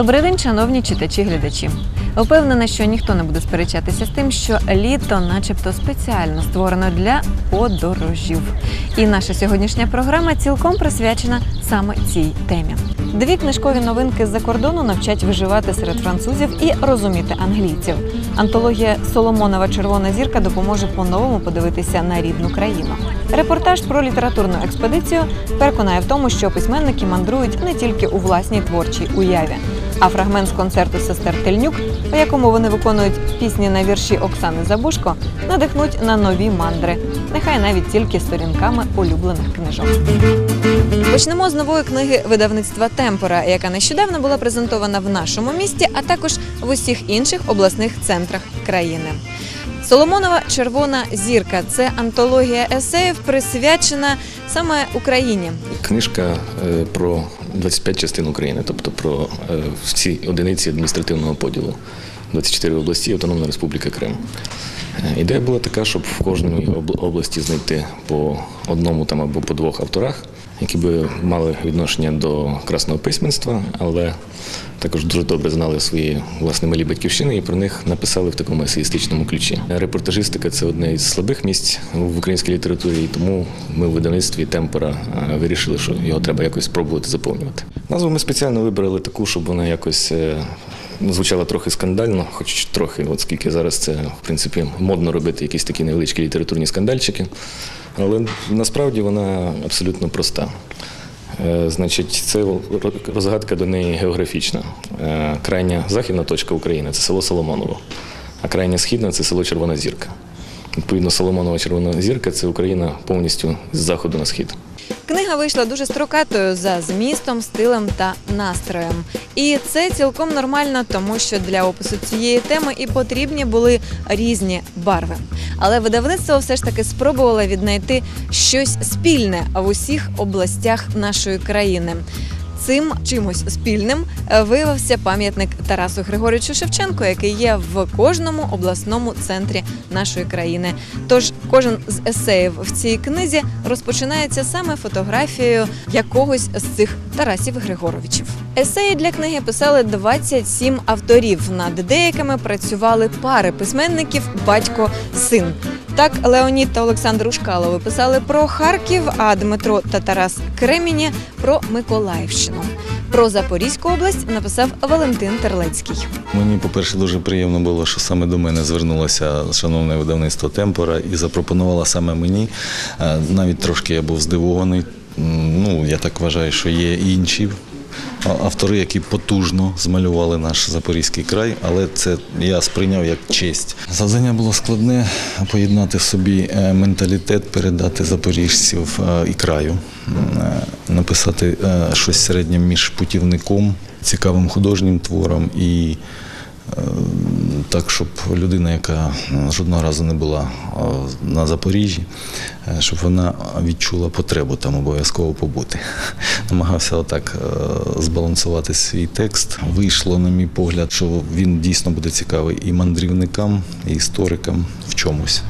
Добрий день, шановні читачі глядачі. Впевнена, що ніхто не буде сперечатися з тим, що літо, начебто, спеціально створено для подорожів. І наша сьогоднішня програма цілком присвячена саме цій темі. Дві книжкові новинки з-за кордону навчать виживати серед французів і розуміти англійців. Антологія Соломонова Червона зірка допоможе по-новому подивитися на рідну країну. Репортаж про літературну експедицію переконає в тому, що письменники мандрують не тільки у власній творчій уяві. А фрагмент з концерту сестер Тельнюк, у якому вони виконують пісні на вірші Оксани Забушко, надихнуть на нові мандри, нехай навіть тільки сторінками улюблених книжок. Почнемо з нової книги видавництва Темпора, яка нещодавно була презентована в нашому місті, а також в усіх інших обласних центрах країни. Соломонова Червона зірка це антологія есеїв, присвячена саме Україні. Книжка е, про 25 частин України, тобто про е, всі одиниці адміністративного поділу. 24 області, Автономна Республіка Крим. Е, Ідея була така, щоб в кожній області знайти по одному там або по двох авторах, які би мали відношення до красного письменства, але також дуже добре знали свої власне малі батьківщини і про них написали в такому есеїстичному ключі. Репортажистика це одне із слабих місць в українській літературі, і тому ми в видавництві темпора е, вирішили, що його треба якось спробувати заповнювати. Назву ми спеціально вибрали таку, щоб вона якось. е, звучало трохи скандально, хоч трохи, от скільки зараз це в принципі модно робити якісь такі невеличкі літературні скандальчики. Але насправді вона абсолютно проста. Е, Значить, це розгадка до неї географічна. Е, Крайня західна точка України це село Соломоново, а крайня східна це село Червона Зірка. Відповідно, Соломонова Червона Зірка це Україна повністю з заходу на схід. Книга вийшла дуже строкатою за змістом, стилем та настроєм. І це цілком нормально, тому що для опису цієї теми і потрібні були різні барви. Але видавництво все ж таки спробувало віднайти щось спільне в усіх областях нашої країни. Цим чимось спільним е, виявився пам'ятник Тарасу Григоричу Шевченку, який є в кожному обласному центрі нашої країни. Тож кожен з есеїв в цій книзі розпочинається саме фотографією якогось з цих Тарасів Григоровичів. Есеї для книги писали 27 авторів. Над деякими працювали пари письменників батько-син. Так, Леонід та Олександр Ушкалови писали про Харків, а Дмитро та Тарас Креміні про Миколаївщину. Про Запорізьку область написав Валентин Терлецький. Мені, по-перше, дуже приємно було, що саме до мене звернулося шановне видавництво Темпора і запропонувало саме мені. Е, Навіть трошки я був здивований. Ну, я так вважаю, що є інші автори, які потужно змалювали наш Запорізький край, але це я сприйняв як честь. Завдання було складне поєднати в собі е, менталітет, передати запоріжців е, і краю, е, написати щось середнє між путівником, цікавим художнім твором і так, щоб людина, яка е, жодного разу не була е, на Запоріжжі, е, щоб вона відчула потребу там обов'язково побути. Намагався отак збалансувати свій текст. Вийшло, на мій погляд, що він дійсно буде цікавий і мандрівникам, і історикам в чомусь.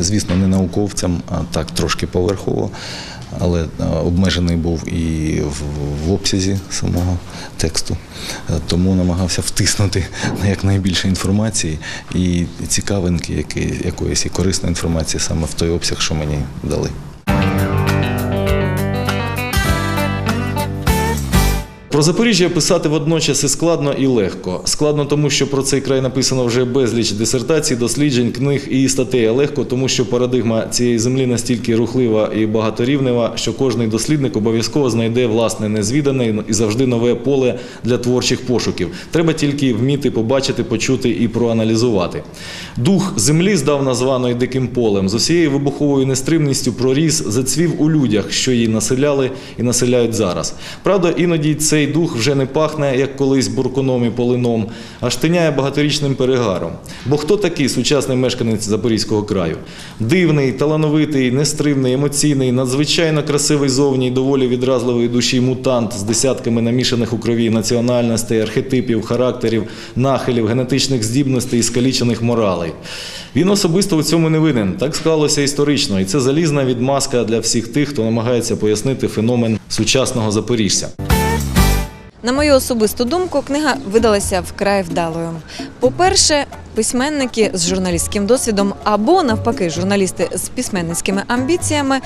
Звісно, не науковцям, а так трошки поверхово. Але е, обмежений був і в, обсязі самого тексту, Е, тому намагався втиснути на якнайбільше інформації і цікавинки, які, якоїсь і корисної інформації саме в той обсяг, що мені дали. Про Запоріжжя писати водночас і складно, і легко. Складно, тому що про цей край написано вже безліч дисертацій, досліджень, книг і статей. А легко, тому що парадигма цієї землі настільки рухлива і багаторівнева, що кожний дослідник обов'язково знайде власне незвідане і завжди нове поле для творчих пошуків. Треба тільки вміти побачити, почути і проаналізувати. Дух землі, здавна званої диким полем, з усією вибуховою нестримністю проріс, зацвів у людях, що її населяли і населяють зараз. Правда, іноді цей дух вже не пахне, як колись буркуном і полином, а штиняє багаторічним перегаром. Бо хто такий сучасний мешканець Запорізького краю? Дивний, талановитий, нестримний, емоційний, надзвичайно красивий зовні і доволі відразливої душі мутант з десятками намішаних у крові національностей, архетипів, характерів, нахилів, генетичних здібностей і скалічених моралей. Він особисто у цьому не винен. Так склалося історично, і це залізна відмазка для всіх тих, хто намагається пояснити феномен сучасного запоріжця. На мою особисту думку, книга видалася вкрай вдалою. По-перше, письменники з журналістським досвідом або навпаки, журналісти з письменницькими амбіціями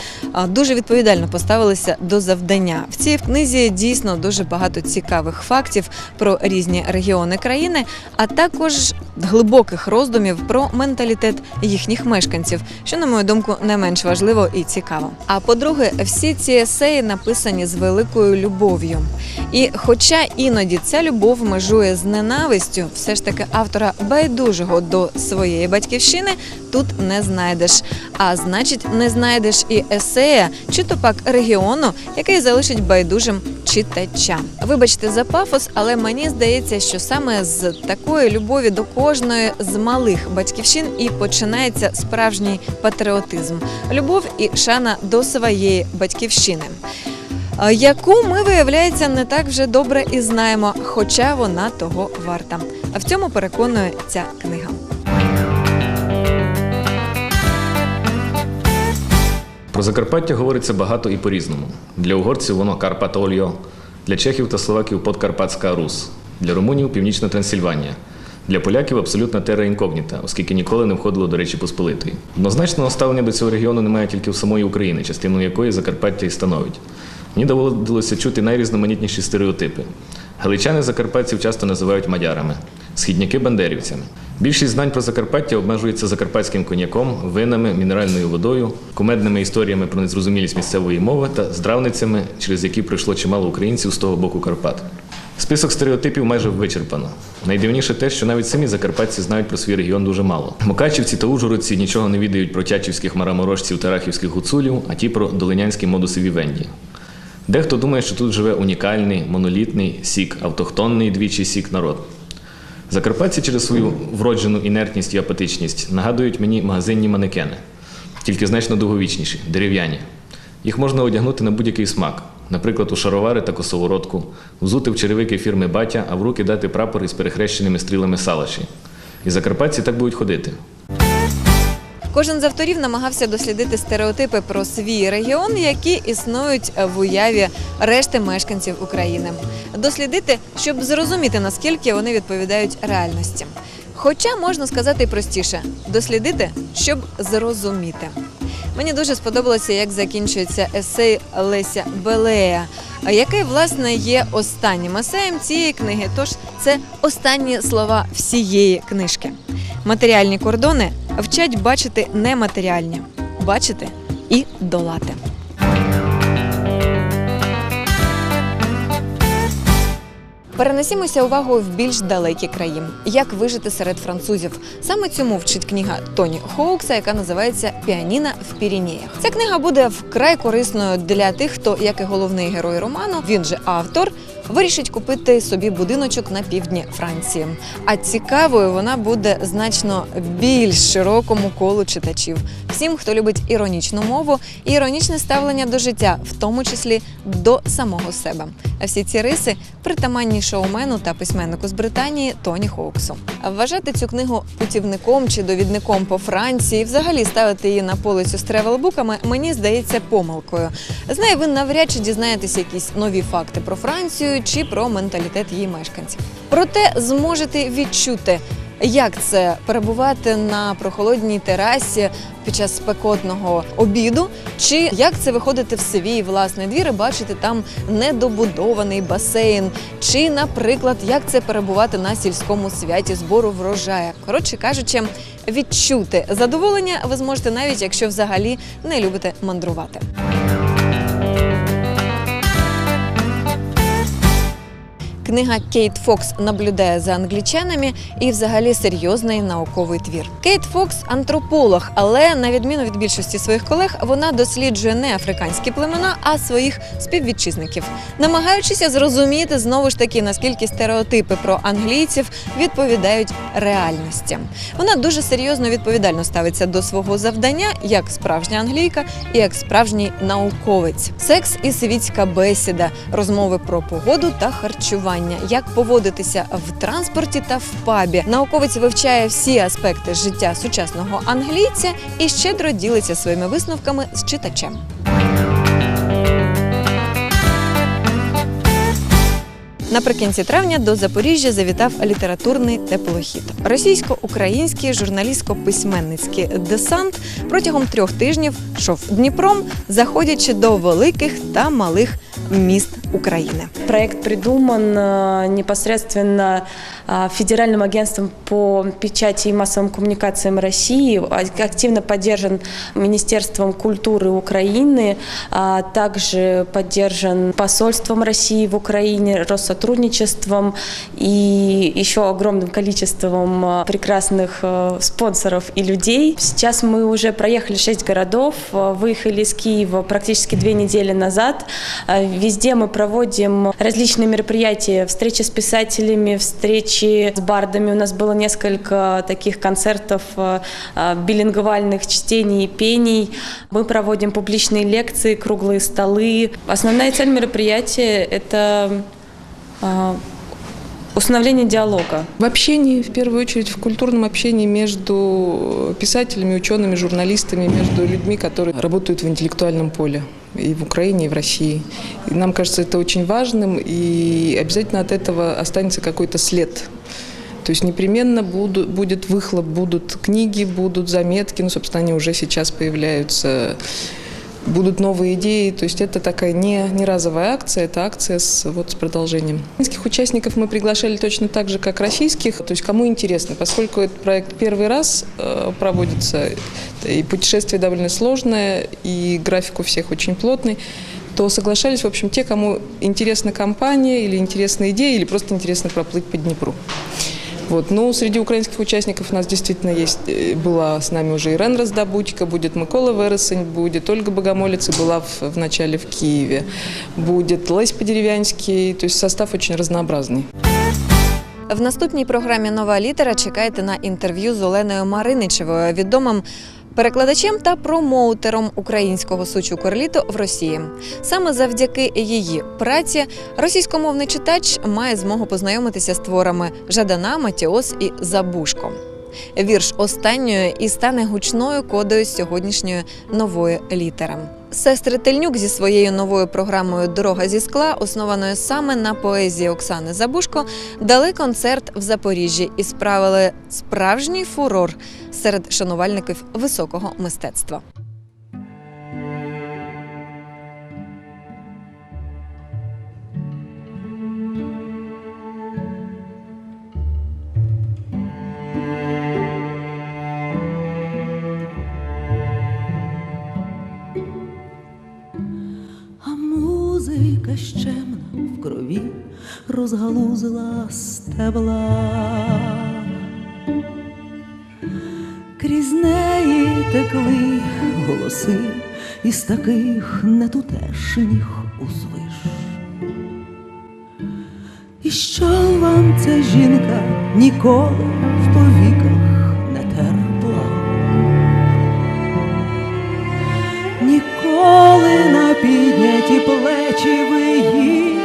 дуже відповідально поставилися до завдання. В цій книзі дійсно дуже багато цікавих фактів про різні регіони країни, а також глибоких роздумів про менталітет їхніх мешканців, що, на мою думку, не менш важливо і цікаво. А по-друге, всі ці есеї написані з великою любов'ю. І хоча іноді ця любов межує з ненавистю, все ж таки автора байдужого до своєї батьківщини тут не знайдеш. А значить, не знайдеш і есея, чи то пак регіону, який залишить байдужим читача. Вибачте за пафос, але мені здається, що саме з такої любові до кожної з малих батьківщин і починається справжній патріотизм, любов і шана до своєї батьківщини. Яку ми, виявляється, не так вже добре і знаємо, хоча вона того варта. А в цьому переконує ця книга. Про Закарпаття говориться багато і по-різному. Для угорців воно Карпатольо, для чехів та словаків Подкарпатська Рус, для румунів Північна Трансильванія. Для поляків абсолютна тера інкогніта, оскільки ніколи не входило до Речі Посполитої. Однозначного ставлення до цього регіону немає тільки в самої України, частиною якої Закарпаття і становить. Мені доводилося чути найрізноманітніші стереотипи. Галичани закарпатців часто називають мадярами, східняки бандерівцями. Більшість знань про Закарпаття обмежується закарпатським коньяком, винами, мінеральною водою, кумедними історіями про незрозумілість місцевої мови та здравницями, через які пройшло чимало українців з того боку Карпат. Список стереотипів майже вичерпано. Найдивніше те, що навіть самі закарпатці знають про свій регіон дуже мало. Мукачівці та ужгородці нічого не відають про тячівських мараморожців та рахівських гуцулів, а ті про долинянські модуси вівенді. Дехто думає, що тут живе унікальний, монолітний сік, автохтонний двічі сік народ. Закарпатці через свою вроджену інертність і апатичність нагадують мені магазинні манекени, тільки значно довговічніші, дерев'яні. Їх можна одягнути на будь-який смак, наприклад, у шаровари та косоворотку, взути в черевики фірми Батя, а в руки дати прапор із перехрещеними стрілами салаші. І закарпатці так будуть ходити. Кожен з авторів намагався дослідити стереотипи про свій регіон, які існують в уяві решти мешканців України. Дослідити, щоб зрозуміти наскільки вони відповідають реальності. Хоча можна сказати простіше дослідити, щоб зрозуміти. Мені дуже сподобалося, як закінчується есей Леся Белея, який власне є останнім есеєм цієї книги. Тож це останні слова всієї книжки. Матеріальні кордони вчать бачити нематеріальні, бачити і долати. Перенесімося увагу в більш далекі краї. Як вижити серед французів? Саме цьому вчить книга Тоні Хоукса, яка називається Піаніна в Пірінеях. Ця книга буде вкрай корисною для тих, хто, як і головний герой роману, він же автор. Вирішить купити собі будиночок на півдні Франції. А цікавою вона буде значно більш широкому колу читачів. Всім, хто любить іронічну мову і іронічне ставлення до життя, в тому числі до самого себе. А всі ці риси притаманні шоумену та письменнику з Британії Тоні Хоуксу. Вважати цю книгу путівником чи довідником по Франції, взагалі ставити її на полицю з тревелбуками, мені здається помилкою. З неї ви навряд чи дізнаєтеся якісь нові факти про Францію чи про менталітет її мешканців. Проте зможете відчути. Як це перебувати на прохолодній терасі під час спекотного обіду? Чи як це виходити в свій власний двір і бачити там недобудований басейн? Чи, наприклад, як це перебувати на сільському святі збору врожая? Коротше кажучи, відчути задоволення ви зможете навіть якщо взагалі не любите мандрувати. Книга Кейт Фокс наблюдає за англічанами і взагалі серйозний науковий твір. Кейт Фокс антрополог, але на відміну від більшості своїх колег, вона досліджує не африканські племена, а своїх співвітчизників, намагаючися зрозуміти знову ж таки наскільки стереотипи про англійців відповідають реальності. Вона дуже серйозно відповідально ставиться до свого завдання як справжня англійка і як справжній науковець. Секс і світська бесіда, розмови про погоду та харчування, як поводитися в транспорті та в пабі. Науковець вивчає всі аспекти життя сучасного англійця і щедро ділиться своїми висновками з читачем. Наприкінці травня до Запоріжжя завітав літературний теплохід. Російсько-український журналістсько-письменницький десант протягом трьох тижнів йшов Дніпром, заходячи до великих та малих міст України. Проект придуман э, непосредственно э, Федеральным агентством по печати и массовым коммуникациям России, активно поддержан Министерством культуры Украины, а также поддержан посольством России в Украине, Россотрудничеством и еще огромным количеством э, прекрасных спонсоров и людей. Сейчас мы уже проехали 6 городов, выехали из Киева практически две недели назад. Везде мы проводим различные мероприятия, встречи с писателями, встречи с бардами. У нас было несколько таких концертов э, э, билингвальных чтений и пений. Мы проводим публичные лекции, круглые столы. Основная цель мероприятия – это э, установление диалога. В общении, в первую очередь, в культурном общении между писателями, учеными, журналистами, между людьми, которые работают в интеллектуальном поле и в Украине, и в России. И нам кажется это очень важным, и обязательно от этого останется какой-то след. То есть непременно буду, будет выхлоп, будут книги, будут заметки, ну, собственно, они уже сейчас появляются, будут новые идеи. То есть это такая не, не разовая акция, это акция с, вот, с продолжением. Украинских участников мы приглашали точно так же, как российских. То есть кому интересно, поскольку этот проект первый раз э, проводится, и путешествие довольно сложное, и график у всех очень плотный, то соглашались, в общем, те, кому интересна компания, или интересна идея, или просто интересно проплыть по Днепру. Вот. Ну, среди украинских участников у нас действительно есть, э, была с нами уже Ирен Раздобудько, будет Микола Вересень, будет Ольга Богомолица, была в, в начале в Киеве, будет Лесь Подеревянский, то есть состав очень разнообразный. В наступній програмі Нова літера чекайте на інтерв'ю з Оленою Мариничевою, відомим перекладачем та промоутером українського сучу Корліто в Росії. Саме завдяки її праці російськомовний читач має змогу познайомитися з творами Жадана, Матіос і Забушко. Вірш останньої і стане гучною кодою сьогоднішньої нової літери. Сестри Тельнюк зі своєю новою програмою Дорога зі скла, основаною саме на поезії Оксани Забушко, дали концерт в Запоріжжі і справили справжній фурор серед шанувальників високого мистецтва. Музика щемна в крові розгалузила стебла. Текли голоси із таких нетутешніх узвиш. І що вам ця жінка ніколи в повіках не терпла? Ніколи на підняті плечі ви їй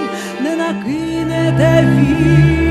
не накинете вік.